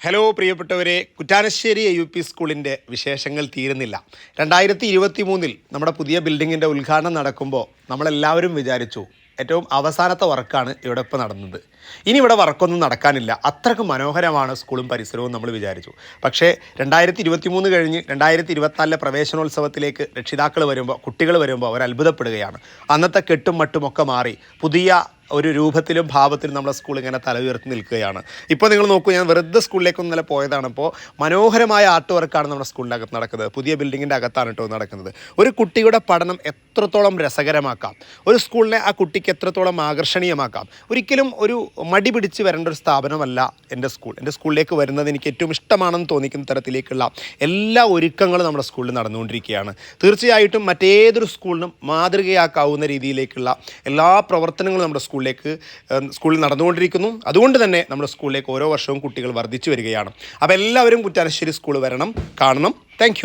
Hello പ്രിയപ്പെട്ടവരെ. Kuttanassery U P സ്കൂളിന്റെ വിശേഷങ്ങൾ തീരുന്നില്ല. രണ്ടായിരത്തി ഇരുപത്തി മൂന്നിൽ നമ്മുടെ പുതിയ ബിൽഡിങ്ങിന്റെ ഉദ്ഘാടനം നടക്കുമ്പോൾ നമ്മളെല്ലാവരും വിചാരിച്ചു ഏറ്റവും അവസാനത്തെ വർക്കാണ് ഇവിടെ ഇപ്പോൾ നടന്നത്. ഇനി ഇവിടെ വർക്കൊന്നും നടക്കാനില്ല. അത്രയ്ക്ക് മനോഹരമാണ് സ്കൂളും പരിസരവും നമ്മൾ വിചാരിച്ചു. പക്ഷേ രണ്ടായിരത്തി ഇരുപത്തി മൂന്ന് കഴിഞ്ഞ് രണ്ടായിരത്തി ഇരുപത്തിനാലിലെ പ്രവേശനോത്സവത്തിലേക്ക് രക്ഷിതാക്കൾ വരുമ്പോൾ കുട്ടികൾ വരുമ്പോൾ അവർ അത്ഭുതപ്പെടുകയാണ് അന്നത്തെ കെട്ടും മട്ടും ഒക്കെ മാറി പുതിയ ഒരു രൂപത്തിലും ഭാവത്തിലും നമ്മുടെ സ്കൂൾ ഇങ്ങനെ തല ഉയർത്തി നിൽക്കുകയാണ്. ഇപ്പോൾ നിങ്ങൾ നോക്കൂ ഞാൻ വെറുതെ സ്കൂളിലേക്ക് ഇന്നലെ പോയതാണ്. ഇപ്പോൾ മനോഹരമായ ആർട്ട് വർക്കാണ് നമ്മുടെ സ്കൂളിന്റെ അകത്ത് നടക്കുന്നത്. പുതിയ ബിൽഡിങ്ങിന്റെ അകത്താണ് കേട്ടോ നടക്കുന്നത്. ഒരു കുട്ടിയുടെ പഠനം എത്രത്തോളം രസകരമാക്കാം. ഒരു സ്കൂളിനെ ആ കുട്ടിക്ക് എത്രത്തോളം ആകർഷണീയമാക്കാം. ഒരിക്കലും ഒരു മടി പിടിച്ച് വരേണ്ട ഒരു സ്ഥാപനമല്ല എന്റെ സ്കൂൾ എന്റെ സ്കൂളിലേക്ക് വരുന്നത് എനിക്ക് ഏറ്റവും ഇഷ്ടമാണെന്ന് തോന്നിക്കുന്ന തരത്തിലേക്കുള്ള എല്ലാ ഒരുക്കങ്ങളും നമ്മുടെ സ്കൂളിൽ നടന്നുകൊണ്ടിരിക്കുകയാണ്. തീർച്ചയായിട്ടും മറ്റേതൊരു സ്കൂളിനും മാതൃകയാക്കാവുന്ന രീതിയിലേക്കുള്ള എല്ലാ പ്രവർത്തനങ്ങളും നമ്മുടെ സ്കൂളിലേക്ക് സ്കൂളിൽ നടന്നുകൊണ്ടിരിക്കുന്നു. അതുകൊണ്ട് തന്നെ നമ്മുടെ സ്കൂളിലേക്ക് ഓരോ വർഷവും കുട്ടികൾ വർദ്ധിച്ചു വരികയാണ്. അപ്പോൾ എല്ലാവരും കുറ്റാനശ്ശേരി സ്കൂൾ വരണം കാണണം. താങ്ക്